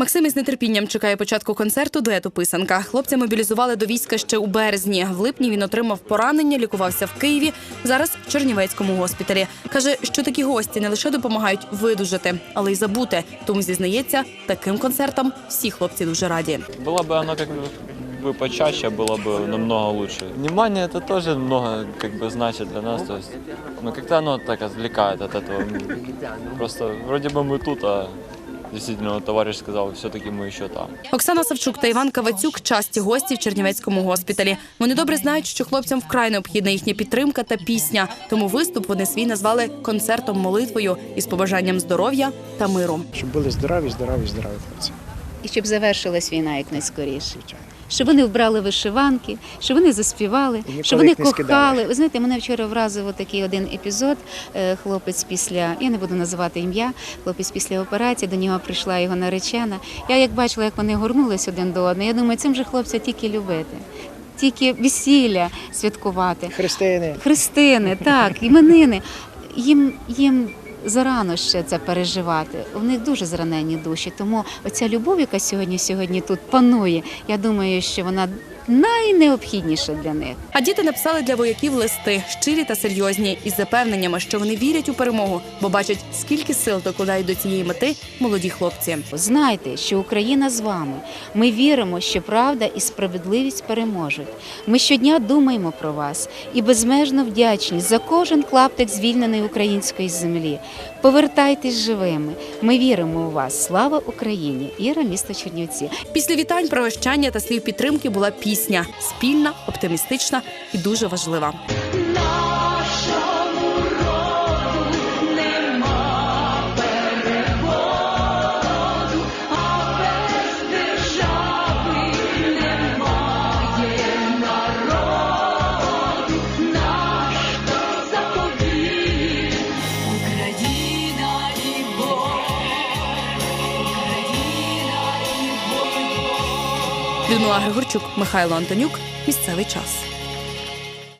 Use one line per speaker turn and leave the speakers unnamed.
Максим із нетерпінням чекає початку концерту дуету писанка. Хлопця мобілізували до війська ще у березні. В липні він отримав поранення, лікувався в Києві. Зараз в Чернівецькому госпіталі. каже, що такі гості не лише допомагають видужати, але й забути. Тому зізнається, таким концертам всі хлопці дуже раді.
Было бы оно как бы почаще, было бы намного лучше. Внимание это тоже много как бы значит для нас, то есть, ну как-то оно так отвлекает от этого. Просто вроде бы мы тут, а действительно товариш сказав, все-таки ми ще там.
Оксана Савчук та Іван Кавацюк часті гості в Чернівецькому госпіталі. Вони добре знають, що хлопцям вкрай необхідна їхня підтримка та пісня. Тому виступ вони свій назвали концертом молитвою із побажанням здоров'я та миру.
щоб були здорові, здорові, здорові хлопці.
І щоб завершилась війна як найскоріше. Щоб вони вбрали вишиванки, щоб вони заспівали, щоб вони кохали. Ви знаєте, мене вчора вразив такий один епізод. Е, Хлопець після, я не буду називати ім'я, хлопець після операції, до нього прийшла його наречена. Я як бачила, як вони горнулись один до одного, я думаю, цим же хлопця тільки любити, тільки весілля святкувати.
Христини.
Христини, так, іменини. Їм, їм зарано ще це переживати. У них дуже зранені душі. Тому оця любов, яка сьогодні сьогодні тут панує, я думаю, що вона найнеобхідніша для них.
А діти написали для вояків листи щирі та серйозні із запевненнями, що вони вірять у перемогу, бо бачать, скільки сил докладають до цієї мети молоді хлопці.
Знайте, що Україна з вами. Ми віримо, що правда і справедливість переможуть. Ми щодня думаємо про вас і безмежно вдячні за кожен клаптик звільненої української землі. Повертайтесь живими. Ми віримо у вас. Слава Україні! Іра, місто Чернівці.
Після вітань, прощання та слів підтримки була пісня спільна, оптимістична і дуже важлива. Людмила Григорчук, Михайло Антонюк. Місцевий час.